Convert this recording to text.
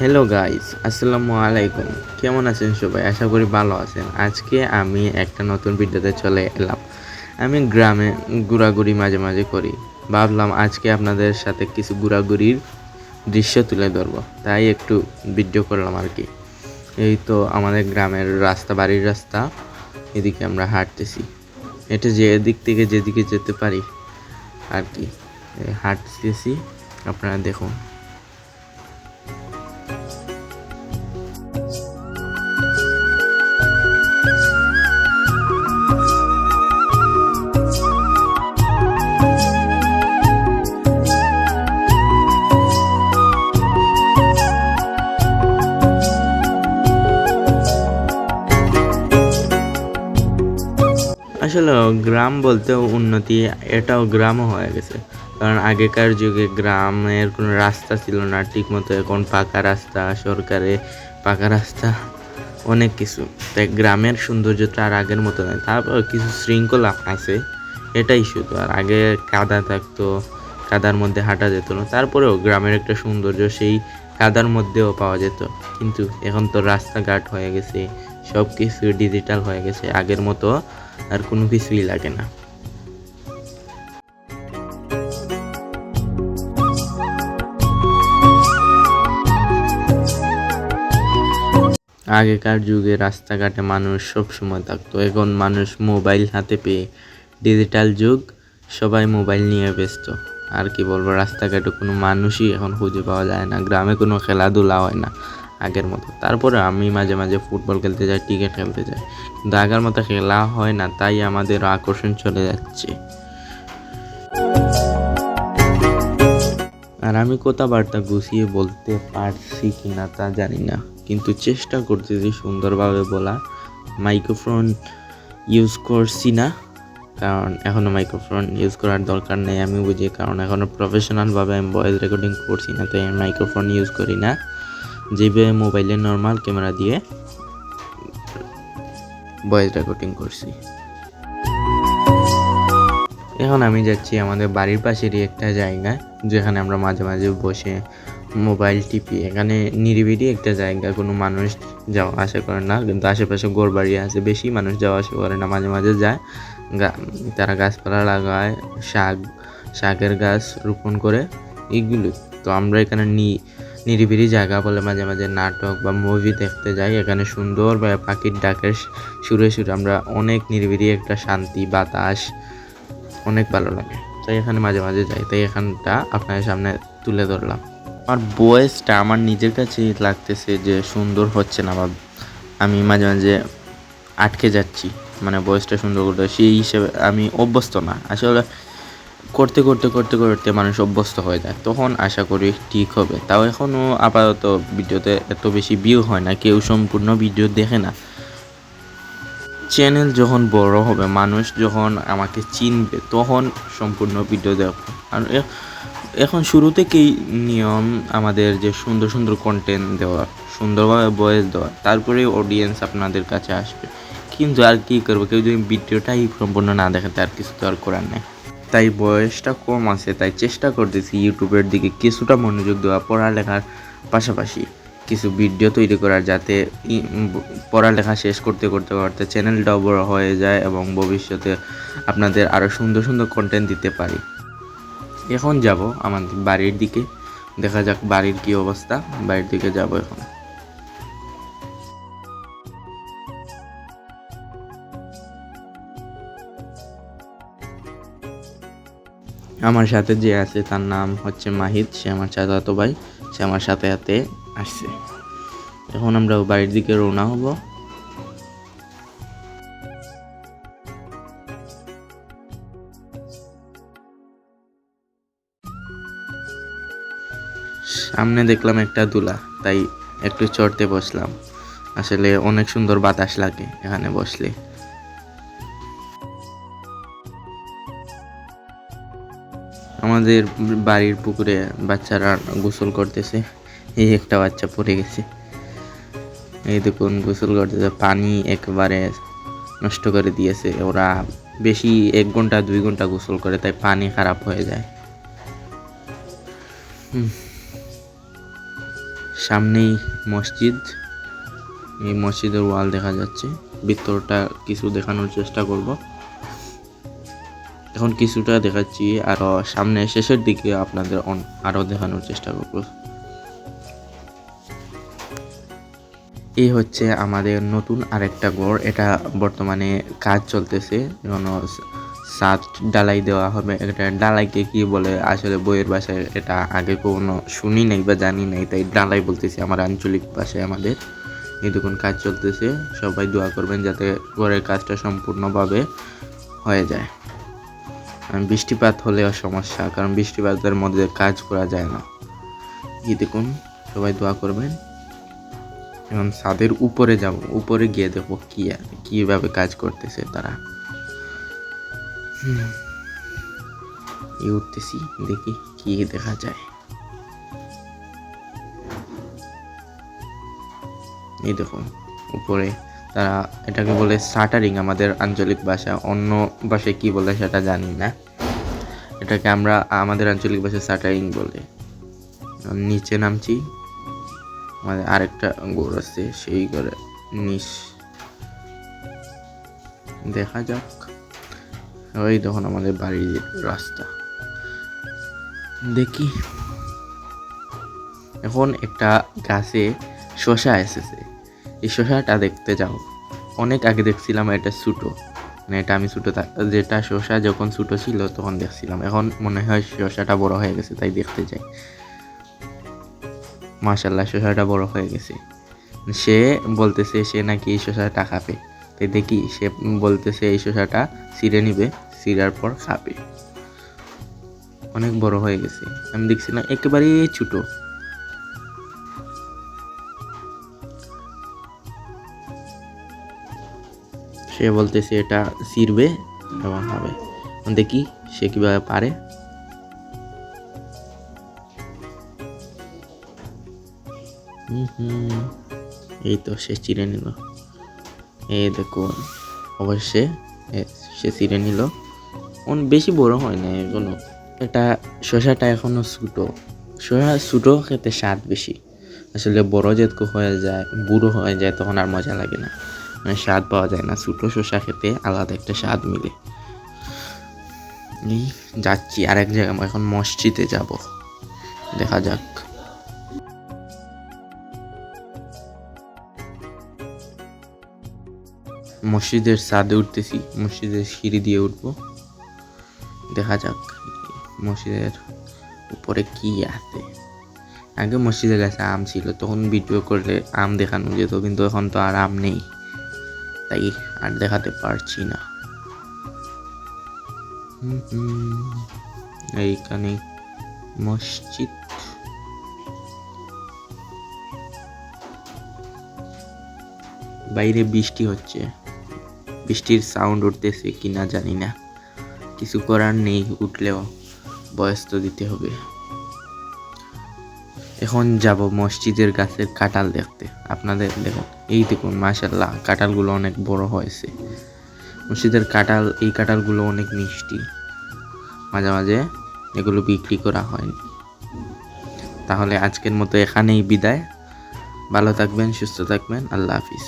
Hello guys আসসালামু আলাইকুম কেমন আছেন সবাই? আশা করি ভালো আছেন। আজকে আমি একটা নতুন ভিডিওতে চলে এলাম। আমি গ্রামে ঘোরাঘুরি মাঝে মাঝে করি। ভাবলাম আজকে আপনাদের সাথে কিছু ঘোরাঘুরির দৃশ্য তুলে ধরবো। তাই একটু ভিডিও করলাম আর কি। এই তো আমাদের গ্রামের রাস্তা, বাড়ির রাস্তা। এদিকে আমরা হাঁটতেছি। এটা যে এদিক থেকে যেদিকে যেতে পারি আর কি। হাঁটতেছি। আপনারা দেখুন। আসলে গ্রাম বলতেও উন্নতি এটাও গ্রামও হয়ে গেছে। কারণ আগেকার যুগে গ্রামের কোনো রাস্তা ছিল না, ঠিকমতো এখন পাকা রাস্তা, সরকারে পাকা রাস্তা, অনেক কিছু। তাই গ্রামের সৌন্দর্যটা আর আগের মতো নয় তারপর কিছু শৃঙ্খলা আছে, এটাই শুধু। আর আগে কাদা থাকতো, কাদার মধ্যে হাঁটা যেত না। তারপরেও গ্রামের একটা সৌন্দর্য, সেই কাদার মধ্যেও পাওয়া যেত। কিন্তু এখন তো রাস্তাঘাট হয়ে গেছে সব কিছু ডিজিটাল হয়ে গেছে। আগের মতো আর কোনো কিছুই লাগে না। আগেকার যুগে রাস্তাঘাটে মানুষ সব সময় থাকতো। এখন মানুষ মোবাইল হাতে পেয়ে ডিজিটাল যুগ, সবাই মোবাইল নিয়ে ব্যস্ত। আর কি বলব, রাস্তাঘাটে কোনো মানুষই এখন খুঁজে পাওয়া যায় না। গ্রামে কোনো খেলাধুলা হয় না। আগের মতো। তারপরে আমি মাঝে মাঝে ফুটবল খেলতে যাই ক্রিকেট খেলতে যাই। কিন্তু আগের মতো খেলা হয় না, তাই আমাদের আকর্ষণ চলে যাচ্ছে। আর আমি কথাবার্তা গুছিয়ে বলতে পারছি কি না তা জানি না। কিন্তু চেষ্টা করতেছি সুন্দরভাবে বলা। মাইক্রোফোন ইউজ করছি না, কারণ এখনও মাইক্রোফোন ইউজ করার দরকার নেই। আমি বুঝি কারণ এখনও প্রফেশনালভাবে আমি ভয়েস রেকর্ডিং করছি না, তাই আমি মাইক্রোফোন ইউজ করি না। যেভাবে মোবাইলে নর্মাল ক্যামেরা দিয়ে ভয়েস রেকর্ডিং করছি। এখন আমি যাচ্ছি আমাদের বাড়ির পাশেরই একটা জায়গা যেখানে আমরা মাঝে মাঝে বসে মোবাইল টিপি। এখানে নিরিবিলি একটা জায়গা, কোনো মানুষ যাওয়া আসা করে না, কিন্তু আশেপাশে গোর বাড়ি আছে, বেশি মানুষ যাওয়া আসা করে না, মাঝে মাঝে যায়। তারা গাছপালা লাগায়, শাক, শাকের গাছ রোপণ করে এইগুলো তো আমরা এখানে নি নিরিবিলি জায়গা বলে মাঝে মাঝে নাটক বা মুভি দেখতে যাই। এখানে সুন্দর বা পাখির ডাকের সুরে সুরে আমরা অনেক নিরিবিলি একটা শান্তি, বাতাস অনেক ভালো লাগে। তাই এখানে মাঝে মাঝে যাই। তাই এখানটা আপনাদের সামনে তুলে ধরলাম। আমার বয়েসটা আমার নিজের কাছে লাগতেছে যে সুন্দর হচ্ছে না বা আমি মাঝে মাঝে আটকে যাচ্ছি। মানে বয়েসটা সুন্দর করতে সেই হিসেবে আমি অভ্যস্ত না। আসলে করতে করতে করতে করতে মানুষ অভ্যস্ত হয়ে যায়। তখন আশা করি ঠিক হবে। তাও এখনও আপাতত ভিডিওতে এত বেশি ভিউ হয় না, কেউ সম্পূর্ণ ভিডিও দেখে না। চ্যানেল যখন বড় হবে, মানুষ যখন আমাকে চিনবে, তখন সম্পূর্ণ ভিডিও দেখব। আর এখন শুরু থেকেই নিয়ম, আমাদের যে সুন্দর সুন্দর কন্টেন্ট দেওয়া, সুন্দরভাবে বয়েস দেওয়া, তারপরে অডিয়েন্স আপনাদের কাছে আসবে। কিন্তু আর কি করব? কেউ যদি ভিডিওটাই সম্পূর্ণ না দেখে, তার কিছু তো আর করার নেই। তাই বয়সটা কম আছে, তাই চেষ্টা করতেছি ইউটিউবের দিকে কিছুটা মনোযোগ দেওয়া পড়ালেখার পাশাপাশি কিছু ভিডিও তৈরি করার যাতে পড়ালেখা শেষ করতে করতে করতে চ্যানেলটাও বড় হয়ে যায় এবং ভবিষ্যতে আপনাদের আরও সুন্দর সুন্দর কন্টেন্ট দিতে পারি। এখন যাব আমাদের বাড়ির দিকে, দেখা যাক বাড়ির কি অবস্থা, বাড়ির দিকে যাব এখন। আমার সাথে যে আছে, তার নাম হচ্ছে মাহিদ সে আমার চাচাতো ভাই। সে আমার সাথে সাথে আসছে। এখন আমরা বাড়ির দিকে রওনা হব। সামনে দেখলাম একটা দুলা, তাই একটু চড়তে বসলাম। আসলে অনেক সুন্দর বাতাস লাগে এখানে বসলে। আমাদের বাড়ির পুকুরে বাচ্চারা গোসল করতেছে। এই একটা বাচ্চা পড়ে গেছে। এই দেখুন, গোসল করতেছে, পানি একবারে নষ্ট করে দিয়েছে। ওরা বেশি এক ঘণ্টা, দুই ঘণ্টা গোসল করে, তাই পানি খারাপ হয়ে যায়। সামনেই মসজিদ। এই মসজিদের ওয়াল দেখা যাচ্ছে। ভিতরটা কিছু দেখানোর চেষ্টা করব। এখন কিছুটা দেখাচ্ছি আরও সামনে শেষের দিকে আপনাদের অন- আরও দেখানোর চেষ্টা করব। এই হচ্ছে আমাদের নতুন আরেকটা ঘর এটা বর্তমানে কাজ চলতেছে। সাত ডালাই দেওয়া হবে। এটা ডালাইকে কি বলে? আসলে বইয়ের ভাষায় এটা আগে কোনো শুনি নাই বা জানি নাই, তাই ডালাই বলতেছি আমার আঞ্চলিক ভাষায় আমাদের। এই দেখুন, কাজ চলতেছে। সবাই দোয়া করবেন যাতে ঘরের কাজটা সম্পূর্ণভাবে হয়ে যায়। বৃষ্টিপাত হলেও সমস্যা, কারণ বৃষ্টিপাতের মধ্যে কাজ করা যায় না। এই দেখুন, সবাই দোয়া করবেন। এখন ছাদের উপরে যাব, উপরে গিয়ে দেখব কি, কীভাবে কাজ করতেছে তারা। উঠতেছি, দেখি কি দেখা যায়। এই দেখুন, উপরে তারা এটাকে বলে শাটারিং আমাদের আঞ্চলিক ভাষা। অন্য ভাষায় কি বলে সেটা জানি না। এটাকে আমরা আমাদের আঞ্চলিক ভাষায় শাটারিং বলে। নিচে নামছি। আমাদের আরেকটা গোড় আছে, সেই করে নিচ। দেখা যাক। ওই তখন আমাদের বাড়ির রাস্তা। দেখি। এখন একটা গাছে শশা এসেছে। এই শশাটা দেখতে যাও। অনেক আগে দেখছিলাম এটা ছোটো। মানে এটা আমি ছোটো যেটা শশা যখন ছোটো ছিল তখন দেখছিলাম। এখন মনে হয় শশাটা বড় হয়ে গেছে, তাই দেখতে যাই মাশাল্লাহ শশাটা বড় হয়ে গেছে। সে বলতেছে সে নাকি এই শশাটা খাবে। তাই দেখি সে বলতেছে এই শশাটা ছিঁড়ে নিবে, ছিঁড়ার পর খাবে। অনেক বড় হয়ে গেছে। আমি দেখছি না একেবারে ছোট। সে বলতেছে এটা ছিঁড়বে এবং হবে দেখি সে কীভাবে পারে। এই তো সে চিড়ে নিল। এই দেখুন অবশ্যই এ- সে চিড়ে নিল। অন বেশি বড় হয় না এখনও এটা শসাটা এখনও ছোটো। শসা ছোটো খেতে স্বাদ বেশি। আসলে বড় যেতকু হয়ে যায়, বুড়ো হয়ে যায়, তখন আর মজা লাগে না। মানে স্বাদ পাওয়া যায় না। ছোটো শসা খেতে আলাদা একটা স্বাদ মিলে। এই যাচ্ছি আর এক জায়গায় এখন মসজিদে যাব। দেখা যাক। মসজিদের ছাদে উঠতেছি, মসজিদের সিঁড়ি দিয়ে উঠবো। দেখা যাক মসজিদের উপরে কি আছে। আগে মসজিদের কাছে আম ছিল, তখন ভিডিও করলে আম দেখানো যেত, কিন্তু এখন তো আর আম নেই। তাই আর দেখাতে পারছি না। এইখানে মসজিদ। বাইরে বৃষ্টি হচ্ছে। বৃষ্টির সাউন্ড উঠতেছে কিনা জানি না। কিছু করার নেই, উঠলেও বয়স তো দিতে হবে। এখন যাব মসজিদের গাছের কাঁঠাল দেখতে। আপনাদের দেখুন, এই দেখুন মাশাল্লাহ কাঁঠালগুলো অনেক বড় হয়েছে। মসজিদের কাঁঠাল, এই কাঁঠালগুলো অনেক মিষ্টি। মাঝে মাঝে এগুলো বিক্রি করা হয় তাহলে আজকের মতো এখানেই বিদায়। ভালো থাকবেন, সুস্থ থাকবেন, আল্লাহ হাফিজ।